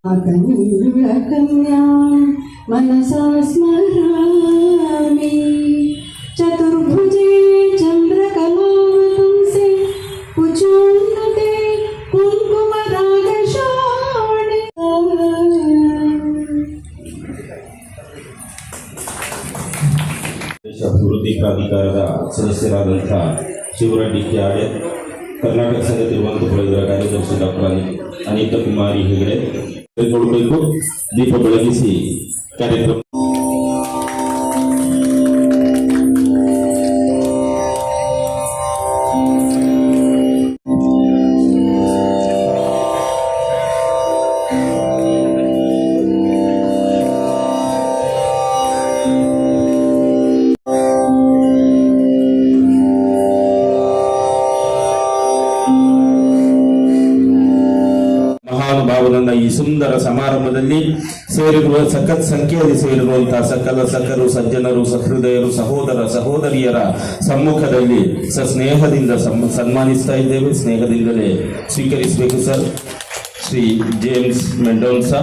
Akan hilangkannya Mana salah semarang ಪ್ರಾಧಿಕಾರದ ಸದಸ್ಯರಾದಂಥ Shivareddy K ಆಡೆ Karnataka ಸಂಘ ತಿರುವನಂತಪುರ ಇದರ ಕಾರ್ಯದರ್ಶಿ ಡಾಕ್ಟರ್ ಅನಿ ಅನಿತಾ ಕುಮಾರಿ ಹೆಗಡೆ ಕೊಡಬೇಕು ದೀಪ ಬೆಳಗಿಸಿ ಕಾರ್ಯಕ್ರಮ ಮಹಾನುಭಾವನನ್ನ ಈ ಸುಂದರ ಸಮಾರಂಭದಲ್ಲಿ ಸೇರಿರುವ ಸಖತ್ ಸಂಖ್ಯೆಯಲ್ಲಿ ಸೇರಿರುವಂತಹ ಸಕಲ ಸಖರು, ಸಜ್ಜನರು, ಸಹೃದಯರು, ಸಹೋದರ, ಸಹೋದರಿಯರ ಸಮ್ಮುಖದಲ್ಲಿ ಸಸ್ನೇಹದಿಂದ ಸನ್ಮಾನಿಸ್ತಾ ಇದ್ದೇವೆ. ಸ್ನೇಹದಿಂದಲೇ ಸ್ವೀಕರಿಸಬೇಕು ಸರ್. ಶ್ರೀ ಜೇಮ್ಸ್ ಮೆಂಡೋನ್ಸಾ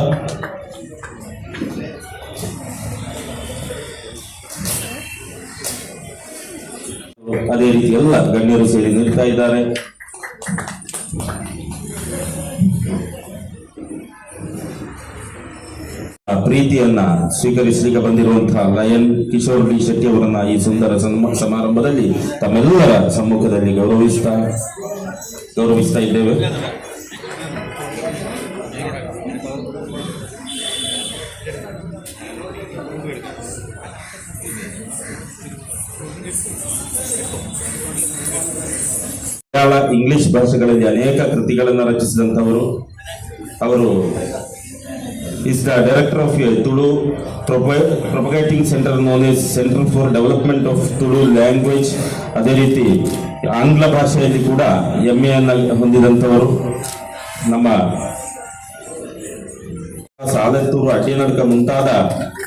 ಅದೇ ರೀತಿ ಎಲ್ಲ ಗಣ್ಯರು ಸೇರಿ ನಿಲ್ತಾ ಇದ್ದಾರೆ. ಪ್ರೀತಿಯನ್ನ ಸ್ವೀಕರಿಸಲಿಕ್ಕೆ ಬಂದಿರುವಂತಹ ಲಯನ್ ಕಿಶೋರ್ ಡಿ ಶೆಟ್ಟಿ ಅವರನ್ನ ಈ ಸುಂದರ ಸಮಾರಂಭದಲ್ಲಿ ತಮ್ಮೆಲ್ಲರ ಸಮ್ಮುಖದಲ್ಲಿ ಗೌರವಿಸ್ತಾ ಗೌರವಿಸ್ತಾ ಇದ್ದೇವೆ. ಇಂಗ್ಲಿಷ್ ಭಾಷೆಗಳಲ್ಲಿ ಅನೇಕ ಕೃತಿಗಳನ್ನು ರಚಿಸಿದಂಥವರು. ಅವರು is the director of uh, Tulu Propa- Propagating Center known as Center for Development of Tulu Language ಅದೇ ರೀತಿ ಆಂಗ್ಲ ಭಾಷೆಯಲ್ಲಿ ಕೂಡ ಹೆಮ್ಮೆಯನ್ನು ಹೊಂದಿದಂಥವರು ನಮ್ಮ ಸಾಲತ್ತೂರು ಅಡ್ಡಿನಡ್ಕ ಮುಂತಾದ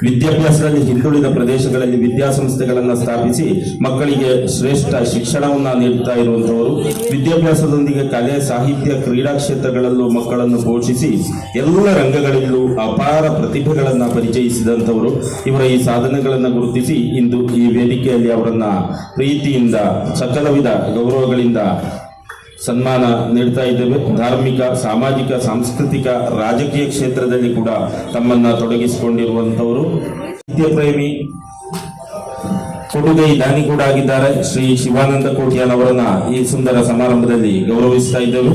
ವಿದ್ಯಾಭ್ಯಾಸದಲ್ಲಿ ಹಿಂದುಳಿದ ಪ್ರದೇಶಗಳಲ್ಲಿ ವಿದ್ಯಾಸಂಸ್ಥೆಗಳನ್ನು ಸ್ಥಾಪಿಸಿ ಮಕ್ಕಳಿಗೆ ಶ್ರೇಷ್ಠ ಶಿಕ್ಷಣವನ್ನ ನೀಡುತ್ತಾ ಇರುವಂತವರು ವಿದ್ಯಾಭ್ಯಾಸದೊಂದಿಗೆ ಕಲೆ, ಸಾಹಿತ್ಯ, ಕ್ರೀಡಾ ಕ್ಷೇತ್ರಗಳಲ್ಲೂ ಮಕ್ಕಳನ್ನು ಪೋಷಿಸಿ ಎಲ್ಲ ರಂಗಗಳಲ್ಲೂ ಅಪಾರ ಪ್ರತಿಭೆಗಳನ್ನ ಪರಿಚಯಿಸಿದಂಥವರು ಇವರ ಈ ಸಾಧನೆಗಳನ್ನು ಗುರುತಿಸಿ ಇಂದು ಈ ವೇದಿಕೆಯಲ್ಲಿ ಅವರನ್ನ ಪ್ರೀತಿಯಿಂದ ಸಕಲ ವಿಧ ಗೌರವಗಳಿಂದ ಸನ್ಮಾನ ನೀಡ್ತಾ ಇದ್ದೇವೆ. ಧಾರ್ಮಿಕ, ಸಾಮಾಜಿಕ, ಸಾಂಸ್ಕೃತಿಕ, ರಾಜಕೀಯ ಕ್ಷೇತ್ರದಲ್ಲಿ ಕೂಡ ತಮ್ಮನ್ನ ತೊಡಗಿಸಿಕೊಂಡಿರುವಂತವರು ಸಾಹಿತ್ಯ ಪ್ರೇಮಿ ಕೊಡುಗೈ ದಾನಿ ಕೂಡ ಆಗಿದ್ದಾರೆ. ಶ್ರೀ ಶಿವಾನಂದ ಕೋಟ್ಯಾನ್ ಅವರನ್ನ ಈ ಸುಂದರ ಸಮಾರಂಭದಲ್ಲಿ ಗೌರವಿಸ್ತಾ ಇದ್ದೇವೆ.